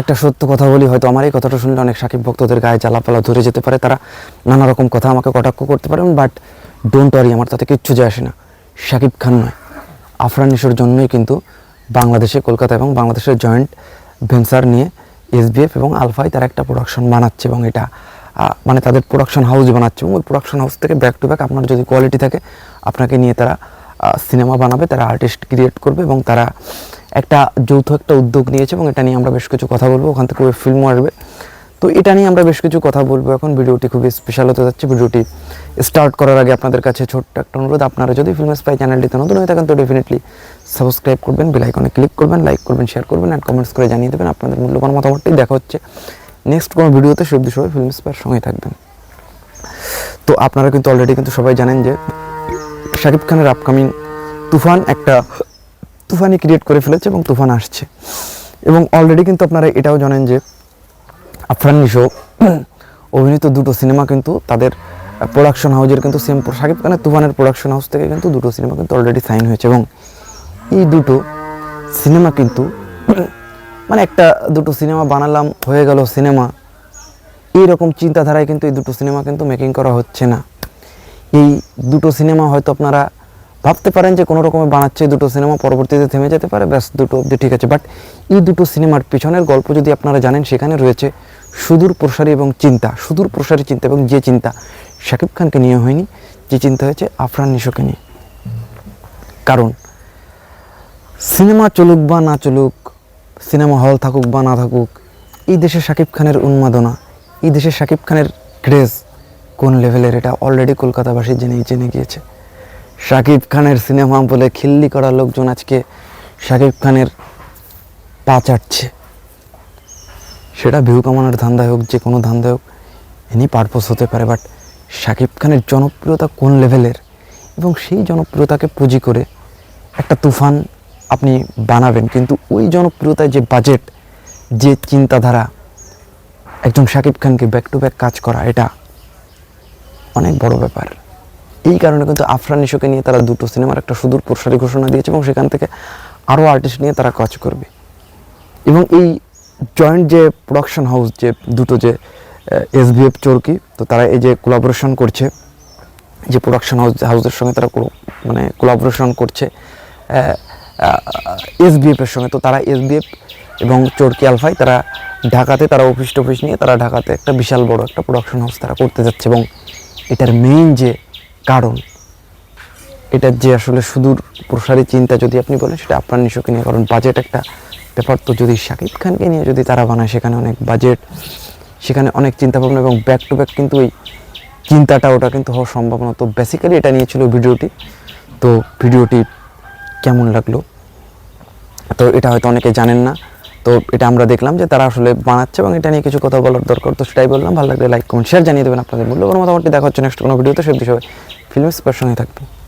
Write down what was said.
একটা সত্য কথা বলি, হয়তো আমার এই কথাটা শুনলে অনেক সাকিব ভক্তদের গায়ে জ্বালাপালা ধরে যেতে পারে, তারা নানা রকম কথা আমাকে কটাক্ষ করতে পারেন বাট ডোন্ট ওয়ারি আমার তাতে কিচ্ছু যায় আসে না। সাকিব খান নয়। আফরান জন্যই কিন্তু বাংলাদেশে কলকাতা এবং বাংলাদেশের জয়েন্ট ভেঞ্চার নিয়ে এসবিএফ এবং আলফাই তারা একটা প্রোডাকশন বানাচ্ছে এবং এটা মানে তাদের প্রোডাকশন হাউস বানাচ্ছে এবং ওই প্রোডাকশন হাউস থেকে ব্যাক টু ব্যাক আপনার যদি কোয়ালিটি থাকে, আপনাকে নিয়ে তারা সিনেমা বানাবে, তারা আর্টিস্ট ক্রিয়েট করবে এবং তারা একটা যৌথ একটা উদ্যোগ নিয়েছে এবং এটা নিয়ে আমরা বেশ কিছু কথা বলব। ওখান থেকে ফিল্মও আসবে। তো এটা নিয়ে আমরা বেশ কিছু কথা বলব এখন। ভিডিওটি খুবই স্পেশাল হতে যাচ্ছে। ভিডিওটি স্টার্ট করার আগে আপনাদের কাছে ছোট্ট একটা অনুরোধ। আপনারা যদি ফিল্ম স্পাই চ্যানেলটিতে নতুন হয়ে থাকেন, তো ডেফিনেটলি সাবস্ক্রাইব করবেন বেল আইকনে ক্লিক করবেন লাইক করবেন শেয়ার করবেন অ্যান্ড কমেন্টস করে জানিয়ে দেবেন। আপনাদের মূল্যবান মতামতটি দেখা হচ্ছে। নেক্সট কোনো ভিডিওতে সব সবাই ফিল্ম স্পাইয়ের সঙ্গে থাকবেন। তো আপনারা কিন্তু অলরেডি কিন্তু সবাই জানেন যে শাকিব খানের আপকামিং তুফান একটা তুফানই ক্রিয়েট করে ফেলেছে এবং তুফান আসছে। এবং অলরেডি কিন্তু আপনারা এটাও জানেন যে আফরান নিশো অভিনীত দুটো সিনেমা কিন্তু তাদের প্রোডাকশন হাউজের কিন্তু সেম শাকিব খানের তুফানের প্রোডাকশন হাউস থেকে কিন্তু দুটো সিনেমা কিন্তু অলরেডি সাইন হয়েছে এবং এই দুটো সিনেমা কিন্তু মানে একটা দুটো সিনেমা বানালাম, হয়ে গেল সিনেমা। এইরকম চিন্তাধারায় কিন্তু এই দুটো সিনেমা কিন্তু মেকিং করা হচ্ছে না। এই দুটো সিনেমা হয়তো আপনারা ভাবতে পারেন যে কোনো রকমে বানাচ্ছে দুটো সিনেমা, পরবর্তীতে থেমে যেতে পারে, ব্যাস, দুটো অবধি ঠিক আছে। বাট এই দুটো সিনেমার পিছনের গল্প যদি আপনারা জানেন, সেখানে রয়েছে সুদূর প্রসারী এবং চিন্তা। সুদূর প্রসারী চিন্তা এবং যে চিন্তা, শাকিব খানকে নিয়ে হয়নি, যে চিন্তা হয়েছে আফরান নিশোকে নিয়ে। কারণ, সিনেমা চলুক বা না চলুক, সিনেমা হল থাকুক বা না থাকুক, এই দেশে শাকিব খানের উন্মাদনা, এই দেশে শাকিব খানের ক্রেজ কোন লেভেলের এটা অলরেডি কলকাতাবাসী জেনে জেনে গিয়েছে। শাকিব খানের সিনেমা বলে খিল্লি করা লোকজন আজকে শাকিব খানের পা চাটছে। সেটা ভিউ কামানোর ধান্দায় হোক, যে কোনো ধান্দায় হোক এনি পারপোজ হতে পারে বাট শাকিব খানের জনপ্রিয়তা কোন লেভেলের এবং সেই জনপ্রিয়তাকে পুঁজি করে একটা তুফান আপনি বানাবেন, কিন্তু ওই জনপ্রিয়তায় যে বাজেট যে চিন্তাধারা, একজন শাকিব খানকে ব্যাক টু ব্যাক কাজ করা, এটা অনেক বড় ব্যাপার। এই কারণে কিন্তু আফরান নিশোকে নিয়ে তারা দুটো সিনেমার একটা সুদূর প্রসারী ঘোষণা দিয়েছে এবং সেখান থেকে আরও আর্টিস্ট নিয়ে তারা কাজ করবে। এবং এই জয়েন্ট যে প্রোডাকশন হাউস যে দুটো যে এসবিএফ চরকি, তো তারা এই যে কোলাবোরেশন করছে, যে প্রোডাকশন হাউস হাউসের সঙ্গে তারা মানে কোলাবোরেশন করছে এসবিএফের সঙ্গে, তো তারা এসবিএফ এবং চরকি আলফাই তারা ঢাকাতে, তারা অফিস টফিস নিয়ে তারা ঢাকাতে একটা বিশাল বড় একটা প্রোডাকশন হাউস তারা করতে যাচ্ছে এবং এটার মেইন যে কারণ। এটার যে আসলে সুদূর প্রসারী চিন্তা যদি আপনি বলেন, সেটা আপনার নিশোকে নিয়ে, কারণ বাজেট একটা ব্যাপার তো যদি শাকিব খানকে নিয়ে যদি তারা বানায়, সেখানে অনেক বাজেট সেখানে অনেক চিন্তা ভাবনা এবং ব্যাক টু ব্যাক কিন্তু ওই চিন্তাটা, ওটা কিন্তু হওয়ার সম্ভাবনা। তো বেসিক্যালি এটা নিয়ে ছিল ভিডিওটি। তো ভিডিওটি কেমন লাগল? তো এটা হয়তো অনেকে জানেন না। তো এটা আমরা দেখলাম যে তারা আসলে বানাচ্ছে এবং এটা নিয়ে কিছু কথা বলার দরকার। তো সেটাই বললাম, ভালো লাগলে লাইক কমেন্ট শেয়ার জানিয়ে দেবেন আপনাদের মূল্যবান মতামতটি। দেখা হচ্ছে নেক্সট কোনো ভিডিওতে। সে বিষয়ে ফিল্ম পার্সনে থাকবে।